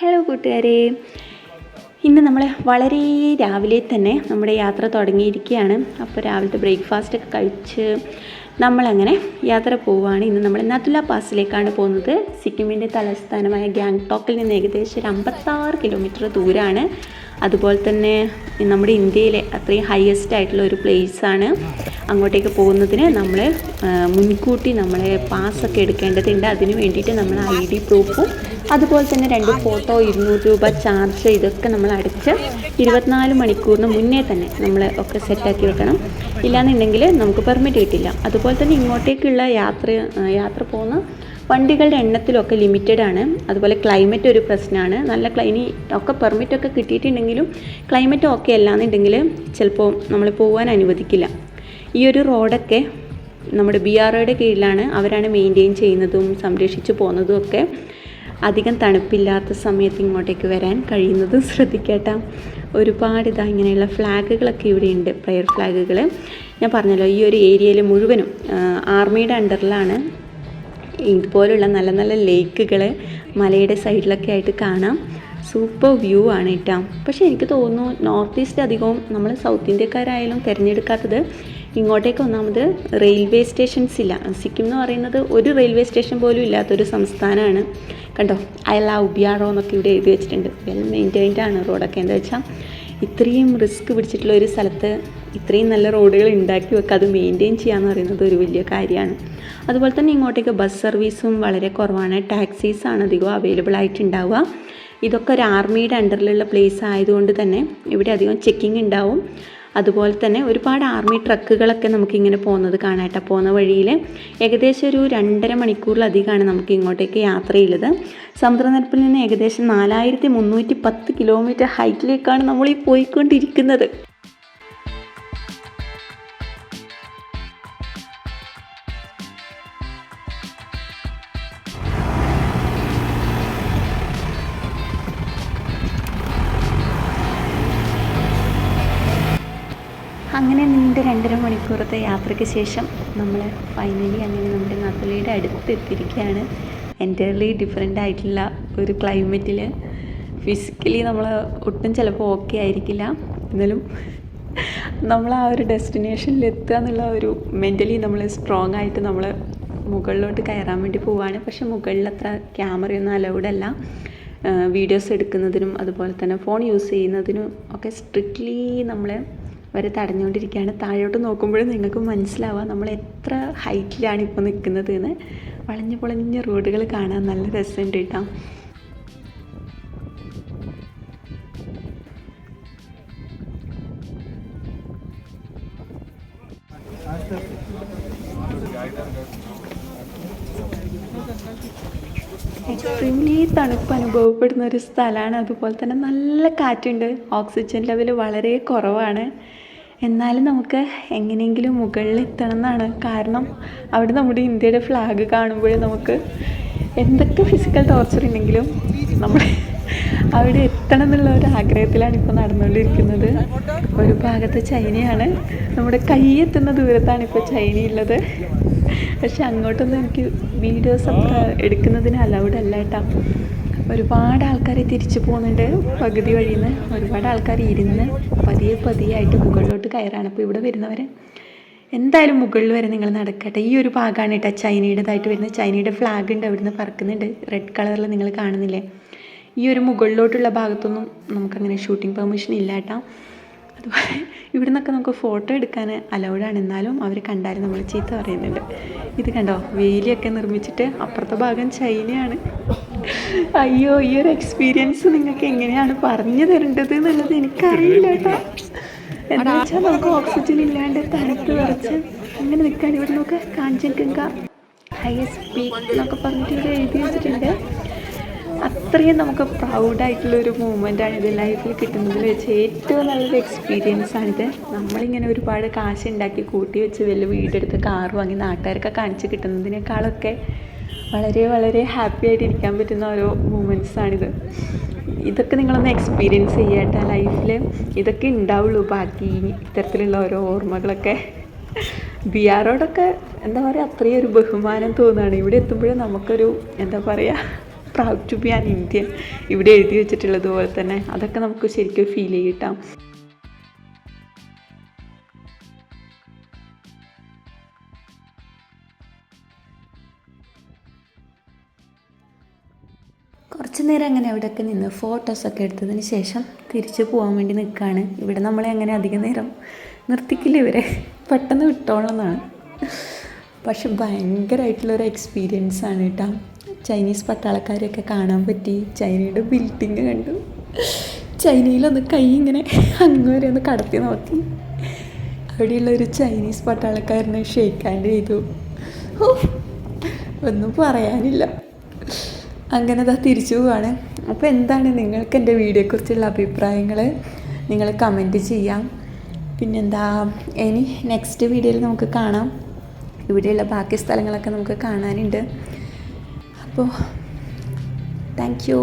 Hello കൂട്ടുകാരെ. ഇന്ന് നമ്മൾ വളരെ രാവിലെ തന്നെ നമ്മുടെ യാത്ര തുടങ്ങിയിരിക്കുകയാണ്. അപ്പോൾ രാവിലത്തെ ബ്രേക്ക്ഫാസ്റ്റ് ഒക്കെ കഴിച്ച് നമ്മളങ്ങനെ യാത്ര പോവുകയാണ് ഇന്ന് നമ്മൾ നത്തുല പാസിലേക്കാണ് പോകുന്നത്. സിക്കിമിന്റെ തലസ്ഥാനമായ ഗാങ്ടോക്കിൽ നിന്ന് ഏകദേശം ഒരു അമ്പത്താറ് കിലോമീറ്റർ ദൂരമാണ് അതുപോലെ തന്നെ നമ്മുടെ ഇന്ത്യയിലെ അത്രയും ഹയസ്റ്റ് ആയിട്ടുള്ള ഒരു പ്ലേസാണ് അങ്ങോട്ടേക്ക് പോകുന്നതിന് നമ്മൾ മുൻകൂട്ടി നമ്മളെ പാസ്സൊക്കെ എടുക്കേണ്ടതുണ്ട്. അതിന് വേണ്ടിയിട്ട് നമ്മൾ ഐ ഡി പ്രൂഫും അതുപോലെ തന്നെ രണ്ട് ഫോട്ടോ ഇരുന്നൂറ് രൂപ ചാർജ് ഇതൊക്കെ നമ്മൾ അടച്ച് ഇരുപത്തിനാല് മണിക്കൂറിന് മുന്നേ തന്നെ നമ്മൾ ഒക്കെ സെറ്റാക്കി വെക്കണം. ഇല്ലാന്നുണ്ടെങ്കിൽ നമുക്ക് പെർമിറ്റ് കിട്ടില്ല. അതുപോലെ തന്നെ ഇങ്ങോട്ടേക്കുള്ള യാത്ര യാത്ര പോകുന്ന വണ്ടികളുടെ എണ്ണത്തിലൊക്കെ ലിമിറ്റഡ് ആണ്. അതുപോലെ ക്ലൈമറ്റ് ഒരു പ്രശ്നമാണ് നല്ല ക്ലൈനി ഒക്കെ പെർമിറ്റ് ഒക്കെ കിട്ടിയിട്ടുണ്ടെങ്കിലും ക്ലൈമറ്റ് ഓക്കെ അല്ലാന്നുണ്ടെങ്കിൽ ചിലപ്പോൾ നമ്മൾ പോകാൻ അനുവദിക്കില്ല. ഈ ഒരു റോഡൊക്കെ നമ്മുടെ ബി ആർ ഒയുടെ കീഴിലാണ്. അവരാണ് മെയിന്റെയിൻ ചെയ്യുന്നതും സംരക്ഷിച്ച് പോകുന്നതും ഒക്കെ. അധികം തണുപ്പില്ലാത്ത സമയത്ത് ഇങ്ങോട്ടേക്ക് വരാൻ കഴിയുന്നതും ശ്രദ്ധിക്കട്ടെ. ഒരുപാട് ഇതാ ഇങ്ങനെയുള്ള ഫ്ലാഗുകളൊക്കെ ഇവിടെയുണ്ട് പ്രയർ ഫ്ലാഗുകൾ ഞാൻ പറഞ്ഞല്ലോ ഈ ഒരു ഏരിയയിൽ മുഴുവനും ആർമിയുടെ അണ്ടറിലാണ് ഇതുപോലുള്ള നല്ല നല്ല ലേക്കുകൾ മലയുടെ സൈഡിലൊക്കെ ആയിട്ട് കാണാം. സൂപ്പർ വ്യൂ ആണ് കേട്ടോ പക്ഷേ എനിക്ക് തോന്നുന്നു നോർത്ത് ഈസ്റ്റ് അധികവും നമ്മൾ സൗത്ത് ഇന്ത്യക്കാരായാലും തിരഞ്ഞെടുക്കാത്തത് ഇങ്ങോട്ടേക്ക് ഒന്നാമത് റെയിൽവേ സ്റ്റേഷൻസ് ഇല്ല. സിക്കിം എന്ന് പറയുന്നത് ഒരു റെയിൽവേ സ്റ്റേഷൻ പോലും ഇല്ലാത്തൊരു സംസ്ഥാനമാണ് കണ്ടോ? ഐ ലവ് ബിയാറോ എന്നൊക്കെ ഇവിടെ എഴുതി വെച്ചിട്ടുണ്ട്. വെൽ മെയിന്റൈൻഡ് ആണ് റോഡൊക്കെ എന്താ വെച്ചാൽ ഇത്രയും റിസ്ക് പിടിച്ചിട്ടുള്ള ഒരു സ്ഥലത്ത് ഇത്രയും നല്ല റോഡുകൾ ഉണ്ടാക്കി വെക്കുക അത് മെയിന്റെയിൻ ചെയ്യുക എന്ന് പറയുന്നത് ഒരു വലിയ കാര്യമാണ്. അതുപോലെ തന്നെ ഇങ്ങോട്ടേക്ക് ബസ് സർവീസും വളരെ കുറവാണ്. ടാക്സീസാണ് അധികം അവൈലബിൾ ആയിട്ടുണ്ടാവുക. ഇതൊക്കെ ഒരു ആർമിയുടെ അണ്ടറിലുള്ള പ്ലേസ് ആയതുകൊണ്ട് തന്നെ ഇവിടെ അധികം ചെക്കിംഗ് ഉണ്ടാവും. അതുപോലെ തന്നെ ഒരുപാട് ആർമി ട്രക്കുകളൊക്കെ നമുക്കിങ്ങനെ പോകുന്നത് കാണാട്ടോ. പോകുന്ന വഴിയിൽ ഏകദേശം ഒരു രണ്ടര മണിക്കൂറിലധികമാണ് നമുക്ക് ഇങ്ങോട്ടേക്ക് യാത്ര ചെയ്തത് സമുദ്രനിരപ്പിൽ നിന്ന് ഏകദേശം നാലായിരത്തി മുന്നൂറ്റി പത്ത് കിലോമീറ്റർ ഹൈറ്റിലേക്കാണ് നമ്മൾ ഈ പോയിക്കൊണ്ടിരിക്കുന്നത്. അങ്ങനെ നീണ്ട രണ്ടര മണിക്കൂറത്തെ യാത്രയ്ക്ക് ശേഷം നമ്മൾ ഫൈനലി അങ്ങനെ നമ്മുടെ നത്തലയുടെ അടുത്തെത്തിരിക്കുകയാണ് എന്റയർലി ഡിഫറെന്റ് ആയിട്ടുള്ള ഒരു ക്ലൈമറ്റിൽ ഫിസിക്കലി നമ്മൾ ഒട്ടും ചിലപ്പോൾ ഓക്കെ ആയിരിക്കില്ല. എന്നാലും നമ്മൾ ആ ഒരു ഡെസ്റ്റിനേഷനിൽ എത്തുക എന്നുള്ള ഒരു മെന്റലി നമ്മൾ സ്ട്രോങ് ആയിട്ട് നമ്മൾ മുകളിലോട്ട് കയറാൻ വേണ്ടി പോവുകയാണ് പക്ഷെ മുകളിൽ അത്ര ക്യാമറയൊന്നും അലൗഡ് അല്ല. വീഡിയോസ് എടുക്കുന്നതിനും അതുപോലെ തന്നെ ഫോൺ യൂസ് ചെയ്യുന്നതിനും ഒക്കെ സ്ട്രിക്ട്ലി നമ്മളെ വരെ തടഞ്ഞുകൊണ്ടിരിക്കുകയാണ്. താഴോട്ട് നോക്കുമ്പോഴും നിങ്ങൾക്ക് മനസ്സിലാവുക നമ്മൾ എത്ര ഹൈറ്റിലാണ് ഇപ്പോൾ നിൽക്കുന്നത് എന്ന്. വളഞ്ഞു പൊളഞ്ഞ റോഡുകൾ കാണാൻ നല്ല രസമുണ്ട് കേട്ടോ. എക്സ്ട്രീംലി തണുപ്പ് അനുഭവപ്പെടുന്ന ഒരു സ്ഥലമാണ്. അതുപോലെ തന്നെ നല്ല കാറ്റുണ്ട്. ഓക്സിജൻ ലെവൽ വളരെ കുറവാണ്. എന്നാലും നമുക്ക് എങ്ങനെയെങ്കിലും മുകളിൽ എത്തണം എന്നാണ് കാരണം അവിടെ നമ്മുടെ ഇന്ത്യയുടെ ഫ്ലാഗ് കാണുമ്പോൾ നമുക്ക് എന്തൊക്കെ ഫിസിക്കൽ ടോർച്ചർ ഉണ്ടെങ്കിലും നമ്മൾ അവിടെ എത്തണം എന്നുള്ള ഒരു ആഗ്രഹത്തിലാണ് ഇപ്പോൾ നടന്നുകൊണ്ടിരിക്കുന്നത്. ഒരു ഭാഗത്ത് ചൈനയാണ്. നമ്മുടെ കൈ എത്തുന്ന ദൂരത്താണ് ഇപ്പോൾ ചൈനയുള്ളത് പക്ഷെ അങ്ങോട്ടൊന്നും എനിക്ക് വീഡിയോസ് അത്ര എടുക്കുന്നതിന് അലൗഡ് അല്ല കേട്ടോ. ഒരുപാട് ആൾക്കാർ തിരിച്ചു പോകുന്നുണ്ട്. പകുതി വഴിയിൽ നിന്ന് ഒരുപാട് ആൾക്കാർ ഇരുന്ന് പതിയെ പതിയെ ആയിട്ട് മുകളിലോട്ട് കയറാണ്. അപ്പോൾ ഇവിടെ വരുന്നവർ എന്തായാലും മുകളിൽ വരെ നിങ്ങൾ നടക്കട്ടെ. ഈ ഒരു ഭാഗമാണ് കേട്ടോ ചൈനയുടേതായിട്ട് വരുന്നത്. ചൈനയുടെ ഫ്ലാഗ് ഉണ്ട് അവിടുന്ന് പറക്കുന്നുണ്ട്. റെഡ് കളറിൽ നിങ്ങൾ കാണുന്നില്ലേ? ഈ ഒരു മുകളിലോട്ടുള്ള ഭാഗത്തൊന്നും നമുക്കങ്ങനെ ഷൂട്ടിംഗ് പെർമിഷൻ ഇല്ല കേട്ടോ അതുപോലെ ഇവിടെ നിന്നൊക്കെ നമുക്ക് ഫോട്ടോ എടുക്കാൻ അലൗഡാണ്. എന്നാലും അവർ കണ്ടാലും നമ്മൾ ചീത്ത പറയുന്നുണ്ട്. ഇത് കണ്ടോ? വേലിയൊക്കെ നിർമ്മിച്ചിട്ട് അപ്പുറത്തെ ഭാഗം ചൈനയാണ്. അയ്യോ ഈ ഒരു എക്സ്പീരിയൻസ് നിങ്ങൾക്ക് എങ്ങനെയാണ് പറഞ്ഞു തരേണ്ടത് എന്നുള്ളത് എനിക്കറിയില്ല കേട്ടോ. എന്താ വെച്ചാൽ നമുക്ക് ഓക്സിജൻ ഇല്ലാണ്ട് തണുത്ത് വിറച്ച് അങ്ങനെ നിൽക്കാൻ ഇവിടെ നമുക്ക് കാഞ്ചൻഗംഗ ഹയസ്റ്റ് പീക്ക് എന്നൊക്കെ പറഞ്ഞിട്ട് ഇവിടെ എഴുതി വെച്ചിട്ടുണ്ട്. അത്രയും നമുക്ക് പ്രൗഡായിട്ടുള്ള ഒരു മൂമെന്റാണ് ഇത് ലൈഫിൽ കിട്ടുന്നതിൽ വെച്ച് ഏറ്റവും നല്ലൊരു എക്സ്പീരിയൻസ് ആണിത്. നമ്മളിങ്ങനെ ഒരുപാട് കാശ് ഉണ്ടാക്കി കൂട്ടി വെച്ച് വലിയ വീടെടുത്ത് കാർ വാങ്ങി നാട്ടുകാരൊക്കെ കാണിച്ച് കിട്ടുന്നതിനേക്കാളൊക്കെ വളരെ വളരെ ഹാപ്പി ആയിട്ട് ഇരിക്കാൻ പറ്റുന്ന ഓരോ മൂമെന്റ്സാണിത് ഇതൊക്കെ നിങ്ങളൊന്ന് എക്സ്പീരിയൻസ് ചെയ്യട്ടെ ലൈഫിൽ ഇതൊക്കെ ഉണ്ടാവുള്ളൂ. ബാക്കി ഇത്തരത്തിലുള്ള ഓരോ ഓർമ്മകളൊക്കെ. ബി ആറോടൊക്കെ എന്താ പറയുക അത്രയും ഒരു ബഹുമാനം തോന്നുകയാണ്. ഇവിടെ എത്തുമ്പോഴേ നമുക്കൊരു എന്താ പറയുക proud to be an Indian ഇവിടെ എഴുതി വെച്ചിട്ടുള്ളത് പോലെ തന്നെ അതൊക്കെ നമുക്ക് ശരിക്കും ഫീൽ ചെയ്യട്ടാം. കുറച്ച് നേരം അങ്ങനെ അവിടെയൊക്കെ നിന്ന് ഫോട്ടോസൊക്കെ എടുത്തതിന് ശേഷം തിരിച്ചു പോകാൻ വേണ്ടി നിൽക്കുകയാണ് ഇവിടെ നമ്മളെ അങ്ങനെ അധികം നേരം നിർത്തിക്കില്ല ഇവരെ. പെട്ടെന്ന് വിട്ടോളന്നാണ്. പക്ഷെ ഭയങ്കരമായിട്ടുള്ളൊരു എക്സ്പീരിയൻസ് ആണ് കേട്ടോ ചൈനീസ് പട്ടാളക്കാരെയൊക്കെ കാണാൻ പറ്റി. ചൈനയുടെ ബിൽഡിങ് കണ്ടു. ചൈനയിലൊന്ന് കൈ ഇങ്ങനെ അങ്ങ് ഒന്ന് കടത്തി നോക്കി. അവിടെയുള്ള ഒരു ചൈനീസ് പട്ടാളക്കാരനെ ഷേക്ക് ഹാൻഡ് ചെയ്തു. ഒന്നും പറയാനില്ല. അങ്ങനെ അതാ തിരിച്ചു പോവാണ്. അപ്പോൾ എന്താണ് നിങ്ങൾക്ക് എന്റെ വീഡിയോയെക്കുറിച്ചുള്ള അഭിപ്രായങ്ങൾ നിങ്ങൾ കമന്റ് ചെയ്യാം. പിന്നെന്താ ഇനി നെക്സ്റ്റ് വീഡിയോയിൽ നമുക്ക് കാണാം. ഇവിടെയുള്ള ബാക്കി സ്ഥലങ്ങളൊക്കെ നമുക്ക് കാണാനുണ്ട്. അപ്പോൾ താങ്ക് യു